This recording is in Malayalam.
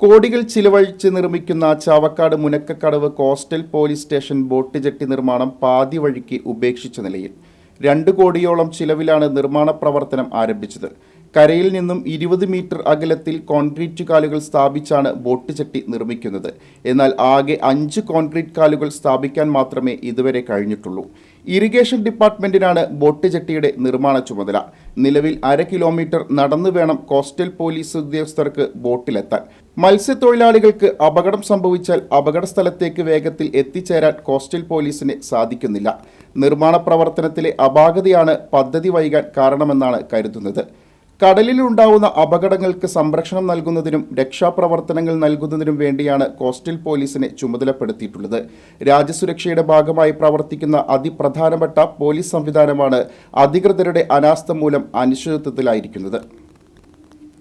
കോടികൾ ചിലവഴിച്ച് നിർമ്മിക്കുന്ന Chavakkad Munakkakadavu coastal police station boat jetty നിർമ്മാണം പാതി വഴിക്ക് ഉപേക്ഷിച്ച നിലയിൽ രണ്ട് കോടിയോളം ചിലവിലാണ് നിർമ്മാണ പ്രവർത്തനം ആരംഭിച്ചത്. കരയിൽ നിന്നും ഇരുപത് മീറ്റർ അകലത്തിൽ കോൺക്രീറ്റ് കാലുകൾ സ്ഥാപിച്ചാണ് ബോട്ട് ചട്ടി നിർമ്മിക്കുന്നത്. എന്നാൽ ആകെ അഞ്ച് കോൺക്രീറ്റ് കാലുകൾ സ്ഥാപിക്കാൻ മാത്രമേ ഇതുവരെ കഴിഞ്ഞിട്ടുള്ളൂ. ഇറിഗേഷൻ ഡിപ്പാർട്ട്മെന്റിനാണ് ബോട്ട് ചട്ടിയുടെ നിർമ്മാണ ചുമതല. നിലവിൽ അര കിലോമീറ്റർ നടന്നു വേണം കോസ്റ്റൽ പോലീസ് ഉദ്യോഗസ്ഥർക്ക് ബോട്ടിലെത്താൻ. മത്സ്യത്തൊഴിലാളികൾക്ക് അപകടം സംഭവിച്ചാൽ അപകട സ്ഥലത്തേക്ക് വേഗത്തിൽ എത്തിച്ചേരാൻ കോസ്റ്റൽ പോലീസിന് സാധിക്കുന്നില്ല. നിർമ്മാണ പ്രവർത്തനത്തിലെ അപാകതയാണ് പദ്ധതി വൈകാൻ കാരണമെന്നാണ് കരുതുന്നത്. കടലിലുണ്ടാവുന്ന അപകടങ്ങൾക്ക് സംരക്ഷണം നൽകുന്നതിനും രക്ഷാപ്രവർത്തനങ്ങൾ നൽകുന്നതിനും വേണ്ടിയാണ് കോസ്റ്റൽ പോലീസിനെ ചുമതലപ്പെടുത്തിയിട്ടുള്ളത്. രാജ്യസുരക്ഷയുടെ ഭാഗമായി പ്രവർത്തിക്കുന്ന അതിപ്രധാനപ്പെട്ട പോലീസ് സംവിധാനമാണ് അധികൃതരുടെ അനാസ്ഥ മൂലം അനിശ്ചിതത്വത്തിലായിരിക്കുന്നത്.